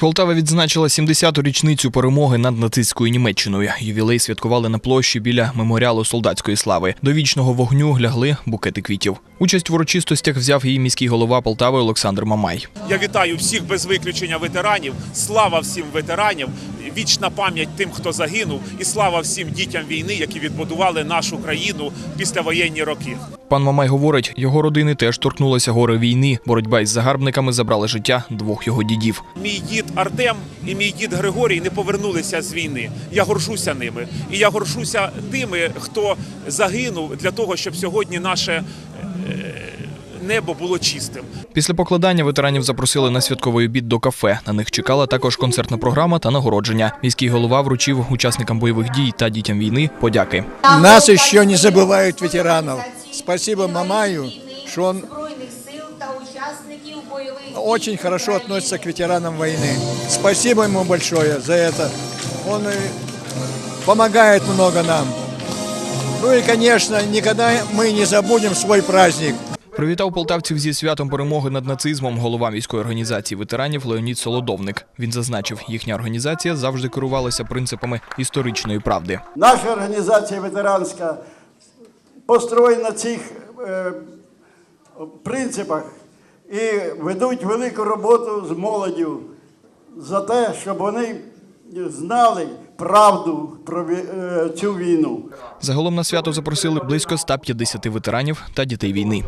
Полтава відзначила 70-ту річницю перемоги над нацистською Німеччиною. Ювілей святкували на площі біля меморіалу солдатської слави. До вічного вогню лягли букети квітів. Участь в урочистостях взяв її міський голова Полтави Олександр Мамай. Я вітаю всіх без виключення ветеранів. Слава всім ветеранів, вічна пам'ять тим, хто загинув, і слава всім дітям війни, які відбудували нашу країну після воєнні роки. Пан Мамай говорить, його родини теж торкнулися гори війни. Боротьба із загарбниками забрала життя двох його дідів. Мій дід Артем і мій дід Григорій не повернулися з війни. Я горжуся ними, і я горжуся тими, хто загинув для того, щоб сьогодні наше е, небо було чистим. Після покладання ветеранів запросили на святковий обід до кафе. На них чекала також концертна програма та нагородження. Міський голова вручив учасникам бойових дій та дітям війни подяки. Нас еще не забывают ветеранов. Спасибо Мамаю, что он Збройних сил та учасників бойових дій очень хорошо относится к ветеранам войны. Спасибо ему большое за это. Он и помогает много нам. Ну и, конечно, никогда мы не забудем свой праздник. Привітав полтавців зі святом перемоги над нацизмом голова міської організації ветеранів Леонід Солодовник. Він зазначив, їхня організація завжди керувалася принципами історичної правди. Наша організація ветеранська построєна на цих е, принципах і ведуть велику роботу з молоддю за те, щоб вони знали правду про е, цю війну. Загалом на свято запросили близько 150 ветеранів та дітей війни.